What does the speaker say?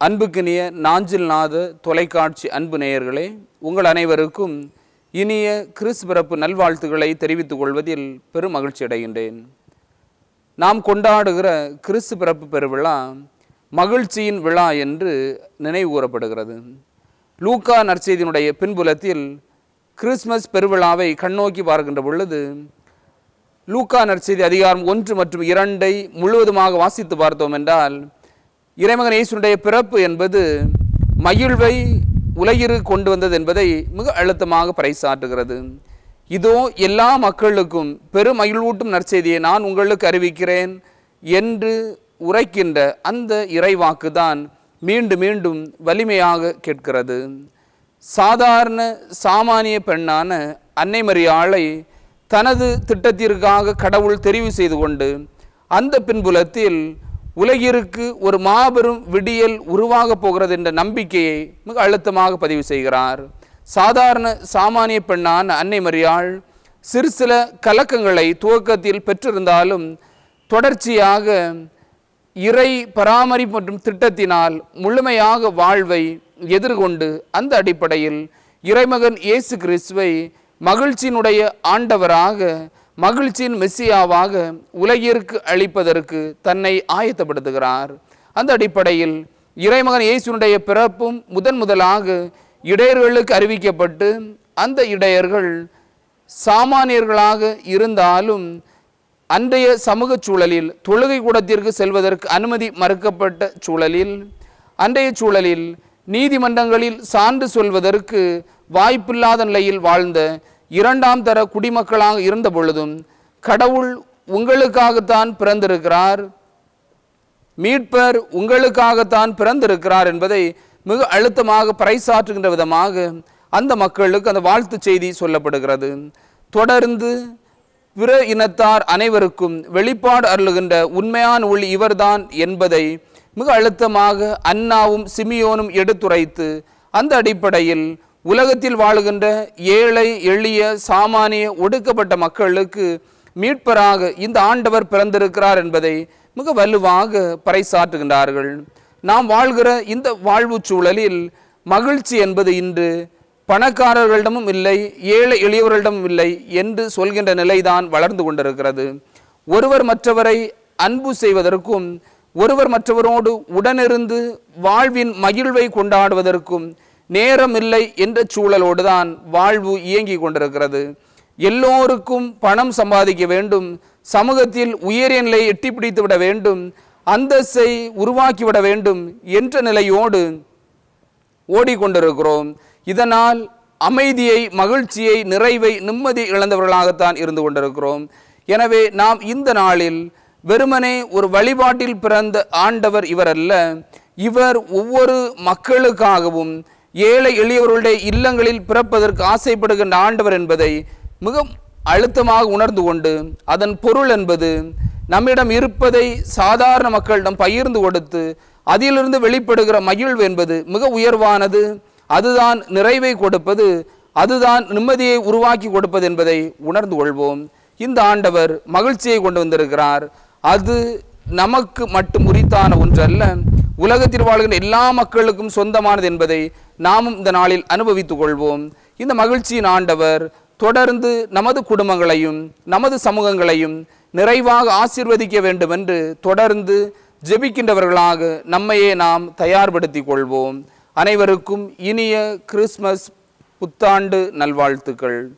அன்புக்கினிய நாஞ்சில் நாத தொலைக்காட்சி அன்பு நேயர்களே உங்கள் அனைவருக்கும் இனிய கிறிஸ் பிறப்பு நல்வாழ்த்துக்களை தெரிவித்துக் கொள்வதில் பெரும் மகிழ்ச்சி அடைகின்றேன். நாம் கொண்டாடுகிற கிறிஸ்து பிறப்பு பெருவிழா மகிழ்ச்சியின் விழா என்று நினைவு கூறப்படுகிறது. லூக்கா நற்செய்தியினுடைய பின்புலத்தில் கிறிஸ்மஸ் பெருவிழாவை கண்ணோக்கி பார்க்கின்ற பொழுது லூக்கா நற்செய்தி அதிகாரம் ஒன்று மற்றும் இரண்டை முழுவதுமாக வாசித்து பார்த்தோம் என்றால் இறைமகன் இயேசுடைய பிறப்பு என்பது மகிழ்வை உலகிற்கு கொண்டு வந்தது என்பதை மிக அழுத்தமாக பறைசாற்றுகிறது. இதோ எல்லா மக்களுக்கும் பெரும் மகிழ்வூட்டும் நற்செய்தியை நான் உங்களுக்கு அறிவிக்கிறேன் என்று உரைக்கின்ற அந்த இறைவாக்கு தான் மீண்டும் மீண்டும் வலிமையாக கேட்கிறது. சாதாரண சாமானிய பெண்ணான அன்னை மரியாளை தனது திட்டத்திற்காக கடவுள் தெரிவு செய்து கொண்டு அந்த பின்புலத்தில் உலகிற்கு ஒரு மாபெரும் விடியல் உருவாகப் போகிறது என்ற நம்பிக்கையை மிக அழுத்தமாக பதிவு செய்கிறார். சாதாரண சாமானிய பெண்ணான அன்னை மரியாள் சிறு சில கலக்கங்களை துவக்கத்தில் பெற்றிருந்தாலும் தொடர்ச்சியாக இறை பராமரிப்பு மற்றும் திட்டத்தினால் முழுமையாக வாழ்வை எதிர்கொண்டு அந்த அடிப்படையில் இறைமகன் இயேசு கிறிஸ்துவை மகிழ்ச்சியினுடைய ஆண்டவராக மகிழ்ச்சியின் மெஸ்ஸியாவாக உலகிற்கு அளிப்பதற்கு தன்னை ஆயத்தப்படுத்துகிறார். அந்த அடிப்படையில் இறைமகன் இயேசுனுடைய பிறப்பும் முதன் முதலாக இடையர்களுக்கு அறிவிக்கப்பட்டு அந்த இடையர்கள் சாமானியர்களாக இருந்தாலும் அன்றைய சமூக சூழலில் தொழுகை கூடத்திற்கு செல்வதற்கு அனுமதி மறுக்கப்பட்ட சூழலில் அன்றைய சூழலில் நீதிமன்றங்களில் சான்று சொல்வதற்கு வாய்ப்பில்லாத நிலையில் வாழ்ந்த இரண்டாம் தர குடிமக்களாக இருந்த பொழுதும் கடவுள் உங்களுக்காகத்தான் பிறந்திருக்கிறார். மீட்பர் உங்களுக்காகத்தான் பிறந்திருக்கிறார் என்பதை மிக அழுத்தமாக பறைசாற்றுகின்ற விதமாக அந்த மக்களுக்கு அந்த வாழ்த்து செய்தி சொல்லப்படுகிறது. தொடர்ந்து பிற இனத்தார் அனைவருக்கும் வெளிப்பாடு அருளுகின்ற உண்மையான ஒளி இவர்தான் என்பதை மிக அழுத்தமாக அன்னாவும் சிமியோனும் எடுத்துரைத்து அந்த அடிப்படையில் உலகத்தில் வாழுகின்ற ஏழை எளிய சாமானிய ஒடுக்கப்பட்ட மக்களுக்கு மீட்பராக இந்த ஆண்டவர் பிறந்திருக்கிறார் என்பதை மிக வலுவாக பறைசாற்றுகின்றார்கள். நாம் வாழ்கிற இந்த வாழ்வு சூழலில் மகிழ்ச்சி என்பது இன்று பணக்காரர்களிடமும் இல்லை ஏழை எளியவர்களிடமும் இல்லை என்று சொல்கின்ற நிலைதான் வளர்ந்து கொண்டிருக்கிறது. ஒருவர் மற்றவரை அன்பு செய்வதற்கும் ஒருவர் மற்றவரோடு உடனிருந்து வாழ்வின் மகிழ்வை கொண்டாடுவதற்கும் நேரம் இல்லை என்ற சூழலோடு தான் வாழ்வு இயங்கி கொண்டிருக்கிறது. எல்லோருக்கும் பணம் சம்பாதிக்க வேண்டும் சமூகத்தில் உயரிய நிலை எட்டி பிடித்து விட வேண்டும் அந்தஸ்தை உருவாக்கிவிட வேண்டும் என்ற நிலையோடு ஓடிக்கொண்டிருக்கிறோம். இதனால் அமைதியை மகிழ்ச்சியை நிறைவை நிம்மதி இழந்தவர்களாகத்தான் இருந்து கொண்டிருக்கிறோம். எனவே நாம் இந்த நாளில் வெறுமனே ஒரு வழிபாட்டில் பிறந்த ஆண்டவர் இவர் அல்ல இவர் ஒவ்வொரு மக்களுக்காகவும் ஏழை எளியவர்களுடைய இல்லங்களில் பிறப்பதற்கு ஆசைப்படுகின்ற ஆண்டவர் என்பதை மிக அழுத்தமாக உணர்ந்து கொண்டு அதன் பொருள் என்பது நம்மிடம் இருப்பதை சாதாரண மக்களிடம் பகிர்ந்து கொடுத்து அதிலிருந்து வெளிப்படுகிற மகிழ்வு என்பது மிக உயர்வானது. அதுதான் நிறைவை கொடுப்பது. அதுதான் நிம்மதியை உருவாக்கி கொடுப்பது என்பதை உணர்ந்து கொள்வோம். இந்த ஆண்டவர் மகிழ்ச்சியை கொண்டு வந்திருக்கிறார். அது நமக்கு மட்டும் உரித்தான ஒன்றல்ல. உலகத்தில் வாழ்கின்ற எல்லா மக்களுக்கும் சொந்தமானது என்பதை நாமும் இந்த நாளில் அனுபவித்துக் கொள்வோம். இந்த மகிழ்ச்சியின் ஆண்டவர் தொடர்ந்து நமது குடும்பங்களையும் நமது சமூகங்களையும் நிறைவாக ஆசீர்வதிக்க வேண்டும் என்று தொடர்ந்து ஜெபிக்கின்றவர்களாக நம்மையே நாம் தயார்படுத்திக் கொள்வோம். அனைவருக்கும் இனிய கிறிஸ்மஸ் புத்தாண்டு நல்வாழ்த்துக்கள்.